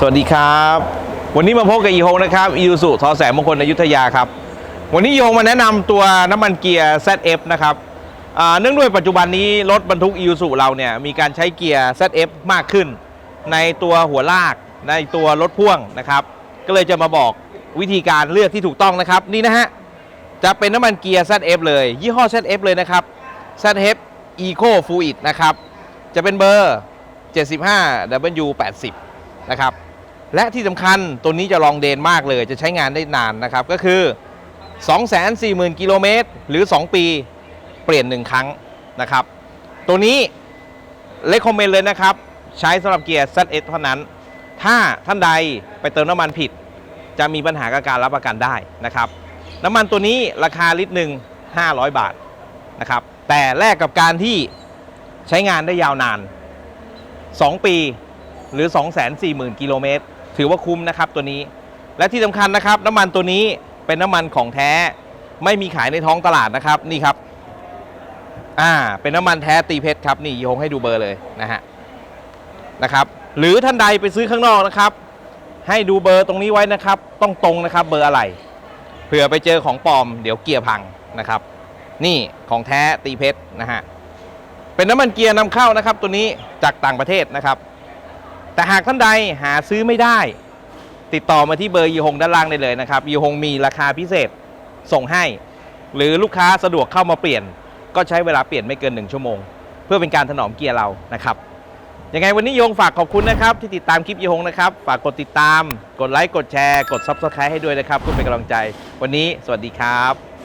สวัสดีครับ วันนี้มาพบกับอีโฮงนะครับอี u ูทอแสงมงคลอยุธยาครับ วันนี้อีโฮงมาแนะนำตัวน้ำมันเกียร์ ZF นะครับเนื่องด้วยปัจจุบันนี้รถบรรทุกอี u ูเราเนี่ยมีการใช้เกียร์ ZF มากขึ้น ในตัวหัวลากในตัวรถพ่วงนะครับ ก็เลยจะมาบอกวิธีการเลือกที่ถูกต้องนะครับ นี่นะฮะจะเป็นน้ำมันเกียร์ ZF เลย ยี่ห้อ ZF เลยนะครับ ZF Eco Fluid นะครับ จะเป็นเบอร์ 75 W80 นะครับ และที่สำคัญตัวนี้จะลองเดนมากเลย จะใช้งานได้นานนะครับ ก็คือ 240,000 กิโลเมตรหรือ 2 ปีเปลี่ยน 1 ครั้งนะครับ ตัวนี้เลคคอมเมนต์เลยนะครับ ใช้สำหรับเกียร์ ZS เท่านั้น ถ้าท่านใดไปเติมน้ำมันผิด จะมีปัญหากับการรับประกันได้นะครับ น้ำมันตัวนี้ราคาลิตรหนึ่ง500 บาทนะครับ แต่แลกกับการที่ใช้งานได้ยาวนาน 2 ปีหรือ 240,000 กิโลเมตร ถือว่าคุ้มนะครับตัวนี้ และที่สำคัญนะครับน้ำมันตัวนี้เป็นน้ำมันของแท้ ไม่มีขายในท้องตลาดนะครับนี่ครับอ่าเป็นน้ำมันแท้ตีเพชรครับนี่ยงให้ดูเบอร์เลยนะฮะนะครับหรือท่านใดไปซื้อข้างนอกนะครับ ให้ดูเบอร์ตรงนี้ไว้นะครับ ต้องตรงนะครับเบอร์อะไรเผื่อไปเจอของปลอมเดี๋ยวเกียร์พังนะครับ นี่ของแท้ตีเพชรนะฮะเป็นน้ำมันเกียร์นำเข้านะครับ ตัวนี้จากต่างประเทศนะครับ แต่หากท่านใดหาซื้อไม่ได้ ติดต่อมาที่เบอร์ยีฮงด้านล่างได้เลยนะครับยีฮงมีราคาพิเศษส่งให้ หรือลูกค้าสะดวกเข้ามาเปลี่ยน ก็ใช้เวลาเปลี่ยนไม่เกิน 1 ชั่วโมง เพื่อเป็นการถนอมเกียร์เรานะครับยังไงวันนี้โยงฝากขอบคุณนะครับ ที่ติดตามคลิปยีฮงนะครับ ฝากกดติดตาม กดไลค์ กดแชร์ กด Subscribe ให้ด้วยนะครับเพื่อเป็นกำลังใจ วันนี้สวัสดีครับ